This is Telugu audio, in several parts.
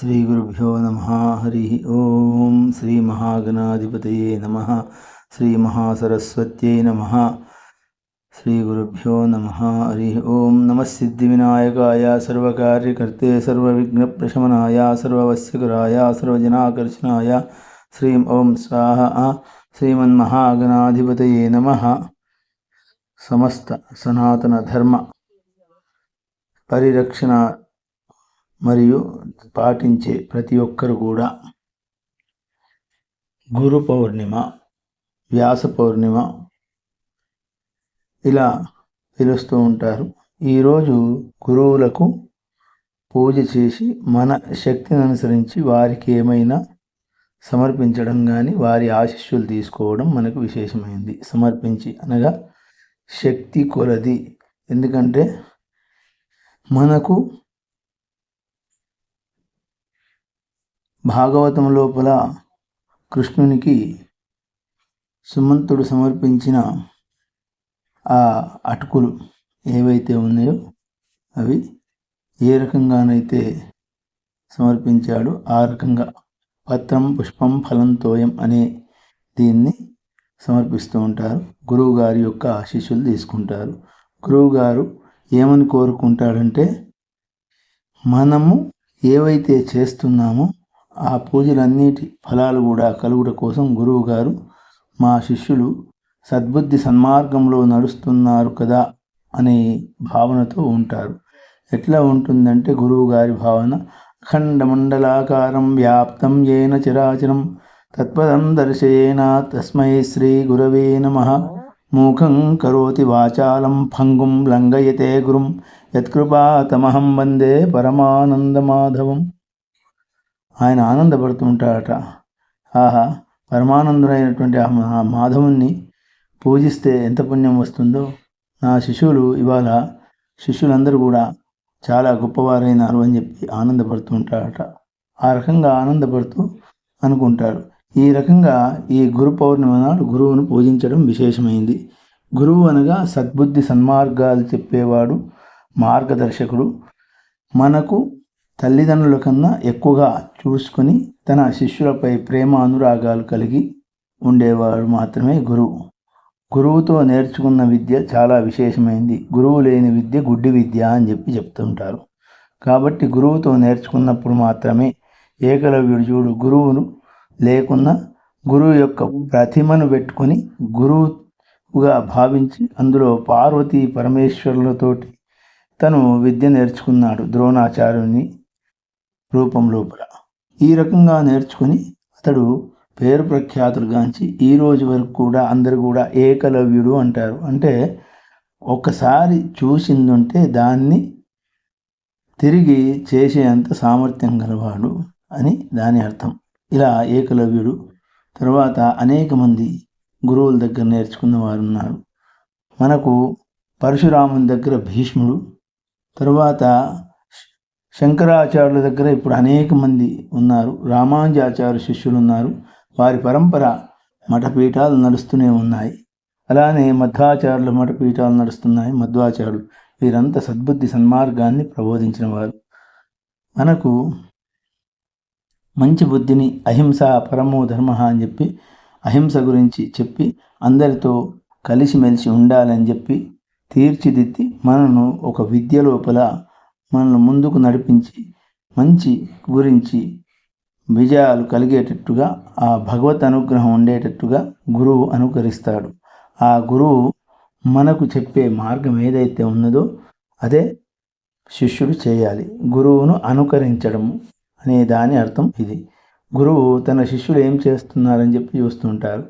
శ్రీ గురుభ్యో నమ. హరి ఓం శ్రీ మహాగణాధిపతయే నమ. శ్రీ మహాసరస్వత్యై నమ. శ్రీ గురుభ్యో నమ. హరి ఓం నమ. సిద్ధివినాయకాయ సర్వకార్యకర్తే సర్వవిఘ్నప్రశమనాయ సర్వవస్యకరాయ సర్వజనాకర్షణాయ. శ్రీం ఓం స్వాహ. శ్రీమన్మహాగణాధిపతయే నమ. సమస్త సనాతన ధర్మ పరిరక్షణ మరియు పాటించే ప్రతి ఒక్కరు కూడా గురు పౌర్ణిమ వ్యాస పౌర్ణిమ ఇలా పిలుస్తూ ఉంటారు. ఈరోజు గురువులకు పూజ చేసి మన శక్తిని అనుసరించి వారికి ఏమైనా సమర్పించడం కానీ వారి ఆశీస్సులు తీసుకోవడం మనకు విశేషమైంది. సమర్పించి అనగా శక్తి కొలది. ఎందుకంటే మనకు భాగవతం లోపల కృష్ణునికి సుమంతుడు సమర్పించిన ఆ అటుకులు ఏవైతే ఉన్నాయో అవి ఏ రకంగానైతే సమర్పించాడు ఆ రకంగా పత్రం పుష్పం ఫలం తోయం అనే దీన్ని సమర్పిస్తూ ఉంటారు. గురువు గారి యొక్క ఆశీస్సులు తీసుకుంటారు. గురువు గారు ఏమని కోరుకుంటాడంటే మనము ఏవైతే చేస్తున్నామో ఆ పూజలన్నిటి ఫలాలు కూడా కలుగుట కోసం గురువు గారు మా శిష్యులు సద్బుద్ధి సన్మార్గంలో నడుస్తున్నారు కదా అనే భావనతో ఉంటారు. ఎట్లా ఉంటుందంటే గురువు గారి భావన అఖండ మండలాకారం వ్యాప్తం ఏన చిరాచరం తత్పదం దర్శయేన తస్మై శ్రీ గురవే నమ. మూకం కరోతి వాచాలం భంగుం లంఘయతే గురుం యత్కృపాతమహం వందే పరమానందమాధవం. ఆయన ఆనందపడుతూ ఉంటాడట. ఆహా పరమానందుడైనటువంటి ఆ మాధవుణ్ణి పూజిస్తే ఎంత పుణ్యం వస్తుందో. నా శిష్యులు ఇవాళ శిష్యులందరూ కూడా చాలా గొప్పవారైనారు అని చెప్పి ఆనందపడుతూ ఉంటాడట. ఆ రకంగా ఆనందపడుతూ అనుకుంటాడు. ఈ రకంగా ఈ గురు పౌర్ణమి నాడు గురువును పూజించడం విశేషమైంది. గురువు అనగా సద్బుద్ధి సన్మార్గాలు చెప్పేవాడు మార్గదర్శకుడు. మనకు తల్లిదండ్రుల కన్నా ఎక్కువగా చూసుకొని తన శిష్యులపై ప్రేమ అనురాగాలు కలిగి ఉండేవాడు మాత్రమే గురువు. గురువుతో నేర్చుకున్న విద్య చాలా విశేషమైంది. గురువు లేని విద్య గుడ్డి విద్య అని చెప్పి చెప్తుంటారు. కాబట్టి గురువుతో నేర్చుకున్నప్పుడు మాత్రమే ఏకలవ్యుడు చూడు గురువును లేకున్నా గురువు యొక్క ప్రతిమను పెట్టుకొని గురువుగా భావించి అందులో పార్వతీ పరమేశ్వరులతోటి తను విద్య నేర్చుకున్నాడు. ద్రోణాచార్యుని రూపం లోపల. ఈ రకంగా నేర్చుకుని అతడు పేరు ప్రఖ్యాతులుగాంచి ఈ రోజు వరకు కూడా అందరు కూడా ఏకలవ్యుడు అంటారు. అంటే ఒకసారి చూసిందుంటే దాన్ని తిరిగి చేసేంత సామర్థ్యం గలవాడు అని దాని అర్థం. ఇలా ఏకలవ్యుడు తర్వాత అనేక మంది గురువుల దగ్గర నేర్చుకున్న వారు ఉన్నారు మనకు పరశురాముని దగ్గర భీష్ముడు తర్వాత శంకరాచార్యుల దగ్గర ఇప్పుడు అనేక మంది ఉన్నారు. రామానుజాచార్య శిష్యులు ఉన్నారు వారి పరంపర మఠపీఠాలు నడుస్తూనే ఉన్నాయి. అలానే మధ్వాచార్యుల మఠపీఠాలు నడుస్తున్నాయి. మధ్వాచార్యులు వీరంతా సద్బుద్ధి సన్మార్గాన్ని ప్రబోధించిన వారు. మనకు మంచి బుద్ధిని అహింస పరమో ధర్మ అని చెప్పి అహింస గురించి చెప్పి అందరితో కలిసిమెలిసి ఉండాలని చెప్పి తీర్చిదిద్ది మనను ఒక విద్య లోపల మనల్ని ముందుకు నడిపించి మంచి గురించి విజయాలు కలిగేటట్టుగా ఆ భగవత్ అనుగ్రహం ఉండేటట్టుగా గురువు అనుకరిస్తాడు. ఆ గురువు మనకు చెప్పే మార్గం ఏదైతే ఉన్నదో అదే శిష్యుడు చేయాలి. గురువును అనుకరించడము అనే దాని అర్థం ఇది. గురువు తన శిష్యులు ఏం చేస్తున్నారని చెప్పి చూస్తుంటారు.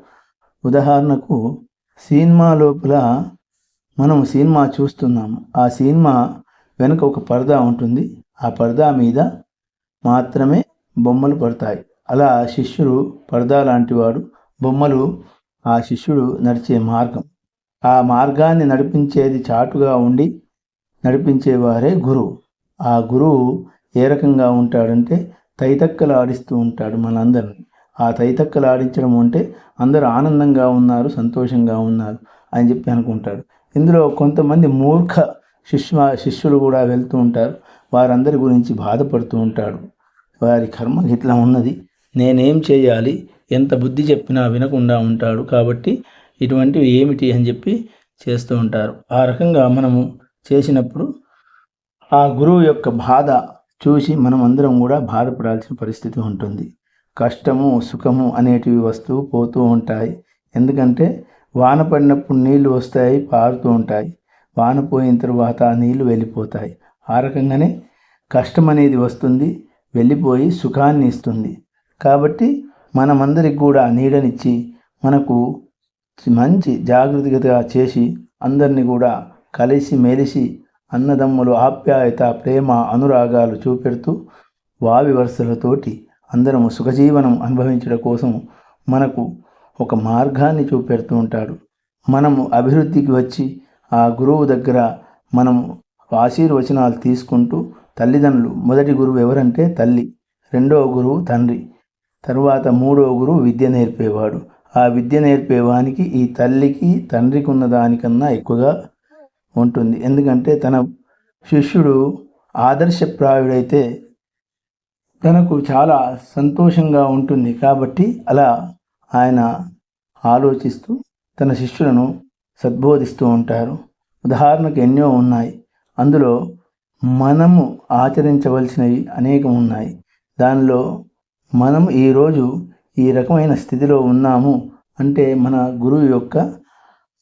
ఉదాహరణకు సినిమా లోపల మనం సినిమా చూస్తున్నాము. ఆ సినిమా వెనుక ఒక పరదా ఉంటుంది. ఆ పరదా మీద మాత్రమే బొమ్మలు పడతాయి. అలా శిష్యుడు పరదా లాంటివాడు బొమ్మలు ఆ శిష్యుడు నడిచే మార్గం. ఆ మార్గాన్ని నడిపించేది చాటుగా ఉండి నడిపించేవారే గురువు. ఆ గురువు ఏ రకంగా ఉంటాడంటే తైతక్కలు ఆడిస్తూ ఉంటాడు మనందరిని. ఆ తైతక్కలు ఆడించడం అంటే అందరూ ఆనందంగా ఉన్నారు సంతోషంగా ఉన్నారు అని చెప్పి అనుకుంటాడు. ఇందులో కొంతమంది మూర్ఖ శిష్య శిష్యులు కూడా వెళ్తూ ఉంటారు. వారందరి గురించి బాధపడుతూ ఉంటాడు. వారి కర్మ ఇట్లా ఉన్నది. నేనేం చేయాలి? ఎంత బుద్ధి చెప్పినా వినకుండా ఉంటాడు కాబట్టి ఇటువంటివి ఏమిటి అని చెప్పి చేస్తూ ఉంటారు. ఆ రకంగా మనము చేసినప్పుడు ఆ గురువు యొక్క బాధ చూసి మనం అందరం కూడా బాధపడాల్సిన పరిస్థితి ఉంటుంది. కష్టము సుఖము అనేటివి వస్తూ పోతూ ఉంటాయి. ఎందుకంటే వాన పడినప్పుడు నీళ్ళు వస్తాయి పారుతూ ఉంటాయి. వాన పోయిన తర్వాత ఆ నీళ్ళు వెళ్ళిపోతాయి. ఆ రకంగానే కష్టం అనేది వస్తుంది వెళ్ళిపోయి సుఖాన్ని ఇస్తుంది. కాబట్టి మనమందరికి కూడా నీడనిచ్చి మనకు మంచి జాగ్రత్తగా చేసి అందరినీ కూడా కలిసి మెలిసి అన్నదమ్ములు ఆప్యాయత ప్రేమ అనురాగాలు చూపెడుతూ వావి వరుసలతోటి అందరము సుఖజీవనం అనుభవించడం కోసం మనకు ఒక మార్గాన్ని చూపెడుతూ ఉంటాడు. మనము అభివృద్ధికి వచ్చి ఆ గురువు దగ్గర మనం ఆశీర్వచనాలు తీసుకుంటూ తల్లిదండ్రులు మొదటి గురువు ఎవరంటే తల్లి రెండవ గురువు తండ్రి తరువాత మూడవ గురువు విద్య నేర్పేవాడు. ఆ విద్య నేర్పేవానికి ఈ తల్లికి తండ్రికి ఉన్న దానికన్నా ఎక్కువగా ఉంటుంది. ఎందుకంటే తన శిష్యుడు ఆదర్శప్రాయుడైతే తనకు చాలా సంతోషంగా ఉంటుంది. కాబట్టి అలా ఆయన ఆలోచిస్తూ తన శిష్యులను సద్బోధిస్తూ ఉంటారు. ఉదాహరణకు ఎన్నో ఉన్నాయి. అందులో మనము ఆచరించవలసినవి అనేకం ఉన్నాయి. దానిలో మనం ఈరోజు ఈ రకమైన స్థితిలో ఉన్నాము అంటే మన గురువు యొక్క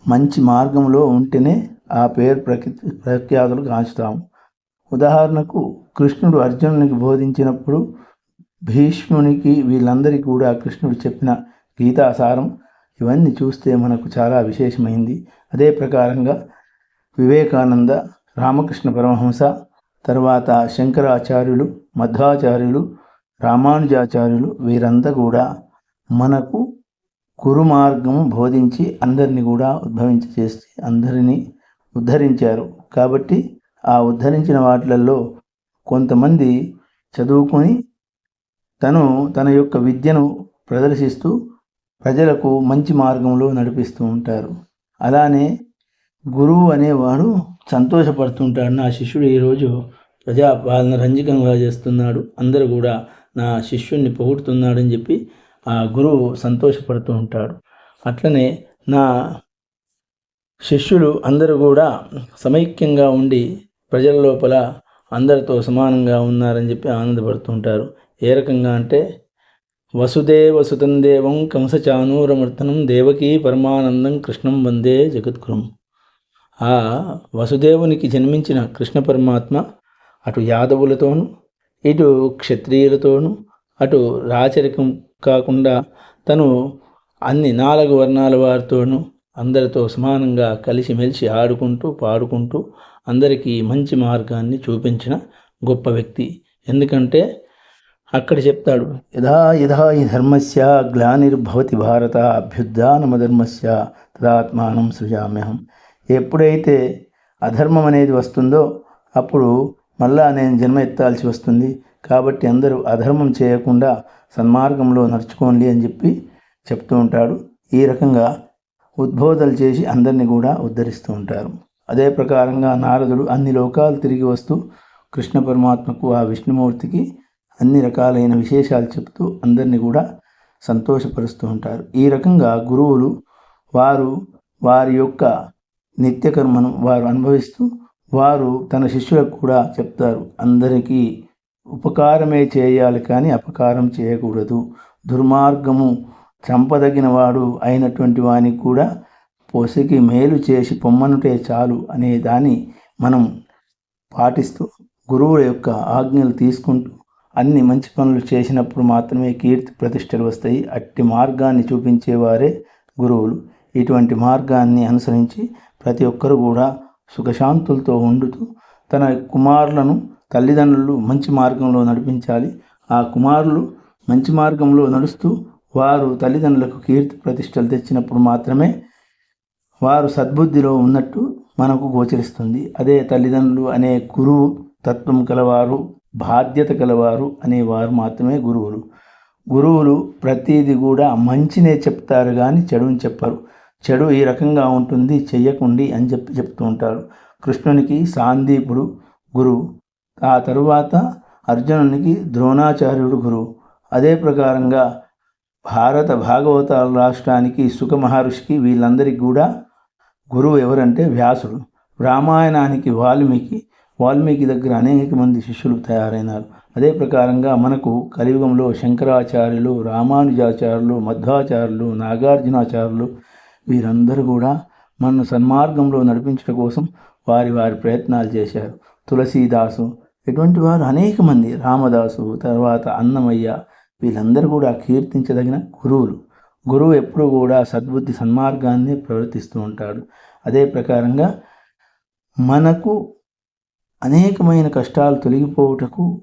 మంచి మార్గంలో ఉంటేనే ఆ పేరు ప్రఖ్య ప్రఖ్యాతులు కాంచుతాము ఉదాహరణకు కృష్ణుడు అర్జునునికి బోధించినప్పుడు భీష్మునికి వీళ్ళందరికీ కూడా కృష్ణుడు చెప్పిన గీతాసారం ఇవన్నీ చూస్తే మనకు చాలా విశేషమైంది. అదే ప్రకారంగా వివేకానంద రామకృష్ణ పరమహంస తర్వాత శంకరాచార్యులు మధ్వాచార్యులు రామానుజాచార్యులు వీరంతా కూడా మనకు కురు మార్గము బోధించి అందరినీ కూడా ఉద్భవించి చేసి అందరినీ ఉద్ధరించారు. కాబట్టి ఆ ఉద్ధరించిన వాటిలలో కొంతమంది చదువుకొని తను తన యొక్క విద్యను ప్రదర్శిస్తూ ప్రజలకు మంచి మార్గంలో నడిపిస్తూ ఉంటారు. అలానే గురువు అనేవాడు సంతోషపడుతుంటాడు. నా శిష్యుడు ఈరోజు ప్రజాపాలన రంజకంగా చేస్తున్నాడు. అందరూ కూడా నా శిష్యుణ్ణి పొగుడుతున్నాడని చెప్పి ఆ గురువు సంతోషపడుతూ ఉంటాడు. అట్లనే నా శిష్యులు అందరూ కూడా సమైక్యంగా ఉండి ప్రజల లోపల అందరితో సమానంగా ఉన్నారని చెప్పి ఆనందపడుతుంటారు ఏ రకంగా అంటే వసుదే వసుతం దేవం కంసచానూరమర్తనం దేవకీ పరమానందం కృష్ణం వందే జగద్గురం. ఆ వసుదేవునికి జన్మించిన కృష్ణ పరమాత్మ అటు యాదవులతోనూ ఇటు క్షత్రియులతోనూ అటు రాచరికం కాకుండా తను అన్ని నాలుగు వర్ణాల వారితోనూ అందరితో సమానంగా కలిసిమెలిసి ఆడుకుంటూ పాడుకుంటూ అందరికీ మంచి మార్గాన్ని చూపించిన గొప్ప వ్యక్తి. ఎందుకంటే అక్కడ చెప్తాడు. యథా యథా ఈ ధర్మస్య గ్లానిర్భవతి భారత అభ్యుద్ధానమధర్మస్య తదాత్మానం సృజామ్యహం. ఎప్పుడైతే అధర్మం అనేది వస్తుందో అప్పుడు మళ్ళా నేను జన్మ ఎత్తాల్సి వస్తుంది. కాబట్టి అందరూ అధర్మం చేయకుండా సన్మార్గంలో నడుచుకోండి అని చెప్పి చెప్తూ ఉంటాడు. ఈ రకంగా ఉద్బోధలు చేసి అందరినీ కూడా ఉద్ధరిస్తూ ఉంటారు. అదే ప్రకారంగా నారదుడు అన్ని లోకాలు తిరిగి వస్తూ కృష్ణ పరమాత్మకు ఆ విష్ణుమూర్తికి అన్ని రకాలైన విశేషాలు చెప్తూ అందరినీ కూడా సంతోషపరుస్తూ ఉంటారు. ఈ రకంగా గురువులు వారు వారి యొక్క నిత్యకర్మను వారు అనుభవిస్తూ వారు తన శిష్యులకు కూడా చెప్తారు. అందరికీ ఉపకారమే చేయాలి కానీ అపకారం చేయకూడదు. దుర్మార్గము చంపదగిన వాడు అయినటువంటి వానికి కూడా పొసికి మేలు చేసి పొమ్మనుటే చాలు అనే దాన్ని మనం పాటిస్తూ గురువుల యొక్క ఆజ్ఞలు తీసుకుంటూ అన్ని మంచి పనులు చేసినప్పుడు మాత్రమే కీర్తి ప్రతిష్టలు వస్తాయి. అట్టి మార్గాన్ని చూపించేవారే గురువులు. ఇటువంటి మార్గాన్ని అనుసరించి ప్రతి ఒక్కరు కూడా సుఖశాంతులతో ఉండుతూ తన కుమారులను తల్లిదండ్రులు మంచి మార్గంలో నడిపించాలి. ఆ కుమారులు మంచి మార్గంలో నడుస్తూ వారు తల్లిదండ్రులకు కీర్తి ప్రతిష్టలు తెచ్చినప్పుడు మాత్రమే వారు సద్బుద్ధిలో ఉన్నట్టు మనకు గోచరిస్తుంది. అదే తల్లిదండ్రులు అనే గురువు తత్వం గలవారు బాధ్యత కలవారు అనేవారు మాత్రమే గురువులు. గురువులు ప్రతిదీ కూడా మంచినే చెప్తారు కానీ చెడుని చెప్పరు. చెడు ఈ రకంగా ఉంటుంది చెయ్యకుండి అని చెప్పి చెప్తూ ఉంటారు. కృష్ణునికి సాందీపుడు గురువు. ఆ తరువాత అర్జునునికి ద్రోణాచార్యుడు గురువు. అదే ప్రకారంగా భారత భాగవతాల రాష్ట్రానికి సుఖ మహర్షికి వీళ్ళందరికీ కూడా గురువు ఎవరంటే వ్యాసుడు. రామాయణానికి వాల్మీకి. వాల్మీకి దగ్గర అనేక మంది శిష్యులు తయారైనారు. అదే ప్రకారంగా మనకు కలియుగంలో శంకరాచార్యులు రామానుజాచార్యులు మధ్వాచార్యులు నాగార్జునాచార్యులు వీరందరూ కూడా మన సన్మార్గంలో నడిపించడం కోసం వారి వారి ప్రయత్నాలు చేశారు. తులసీదాసు ఇటువంటి వారు అనేక మంది రామదాసు తర్వాత అన్నమయ్య వీళ్ళందరూ కూడా కీర్తించదగిన గురువులు. గురువు ఎప్పుడూ కూడా సద్బుద్ధి సన్మార్గాన్ని ప్రవర్తిస్తూ ఉంటాడు. అదే ప్రకారంగా మనకు అనేకమైన కష్టాలు తొలగిపోవుటకు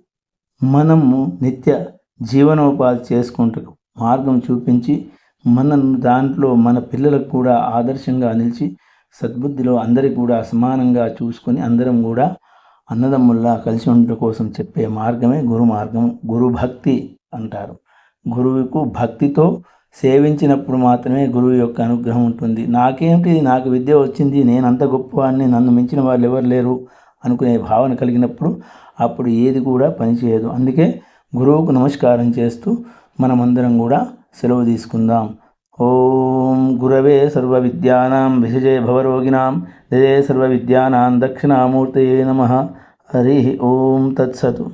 మనము నిత్య జీవనోపాధి చేసుకుంటకు మార్గం చూపించి మనను దాంట్లో మన పిల్లలకు కూడా ఆదర్శంగా నిలిచి సద్బుద్ధిలో అందరి కూడా సమానంగా చూసుకొని అందరం కూడా అన్నదమ్ముల్లా కలిసి ఉండటం కోసం చెప్పే మార్గమే గురు మార్గం. గురు భక్తి అంటారు. గురువుకు భక్తితో సేవించినప్పుడు మాత్రమే గురువు యొక్క అనుగ్రహం ఉంటుంది. నాకేమిటి? నాకు విద్య వచ్చింది. నేను అంత గొప్పవాడిని. నన్ను మించిన వాళ్ళు ఎవరు లేరు. అనుకునే భావన కలిగినప్పుడు అప్పుడు ఏది కూడా పనిచేయదు అందుకే గురువుకు నమస్కారం చేస్తూ మనమందరం కూడా సెలవు తీసుకుందాం. ఓం గురవే సర్వ విద్యానాం విషజే భవరోగిణాం దయే సర్వ విద్యానాం దక్షిణామూర్తయే నమ. హరి ఓం తత్సతు.